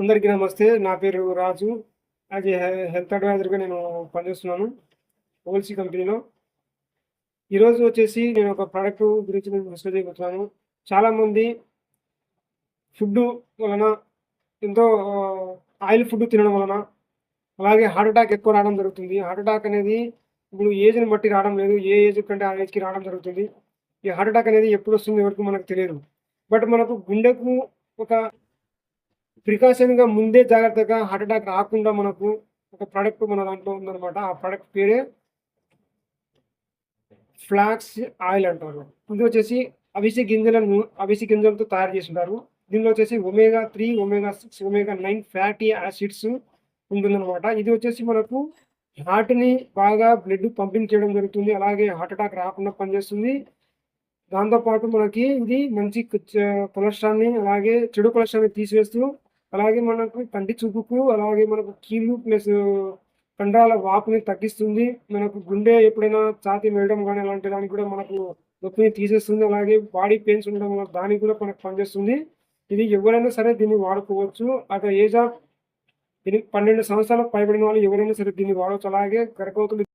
అందరికీ నమస్తే. నా పేరు రాజు. అది హెల్త్ అడ్వైజర్గా నేను పనిచేస్తున్నాను ఓల్సీ కంపెనీలో. ఈరోజు వచ్చేసి నేను ఒక ప్రోడక్ట్ గురించి నేను డిస్కస్ చేయబోతున్నాను. చాలామంది ఫుడ్ వలన ఎంతో ఆయిల్ ఫుడ్ తినడం వలన అలాగే హార్ట్ అటాక్ ఎక్కువ రావడం జరుగుతుంది. హార్ట్ అటాక్ అనేది ఇప్పుడు ఏజ్ని బట్టి రావడం లేదు. ఏ ఏజ్ కంటే ఆ ఏజ్కి రావడం జరుగుతుంది. ఈ హార్ట్ అటాక్ అనేది ఎప్పుడు వస్తుంది ఎవరికి మనకు తెలియదు. బట్ మనకు గుండెకు ఒక ప్రికాషన్గా ముందే జాగ్రత్తగా హార్ట్ అటాక్ రాకుండా మనకు ఒక ప్రోడక్ట్ మన దాంట్లో ఉందనమాట ఆ ప్రోడక్ట్ పేరే ఫ్లాక్స్ ఆయిల్ అంటారు. ఇది వచ్చేసి అవిసి గింజలను అవిసి గింజలతో తయారు చేసింటారు. దీనిలో వచ్చేసి omega three omega six omega nine fatty acids ఉంటుందన్నమాట. ఇది వచ్చేసి మనకు హార్ట్ని బాగా బ్లడ్ పంపింగ్ చేయడం జరుగుతుంది. అలాగే హార్ట్ అటాక్ రాకుండా పనిచేస్తుంది. దాంతోపాటు మనకి ఇది మంచి కొలెస్ట్రాల్ని అలాగే చెడు కొలెస్ట్రాల్ని తీసివేస్తూ అలాగే మనకు కంటి చూపుకు అలాగే మనకు కీళ్ళు ప్లస్ కండరాల వాపుని తగ్గిస్తుంది. మనకు గుండె ఎప్పుడైనా ఛాతి వేయడం కానీ అలాంటి దానికి కూడా మనకు నొప్పిని తీసేస్తుంది. అలాగే బాడీ పెయిన్స్ ఉండడం వల్ల దానికి కూడా మనకు పనిచేస్తుంది. ఇది ఎవరైనా సరే దీన్ని వాడుకోవచ్చు. అక్కడ ఏజ్ ఆఫ్ పన్నెండు సంవత్సరాలకు పైబడిన వాళ్ళు ఎవరైనా సరే దీన్ని వాడవచ్చు అలాగే గర్భవతులు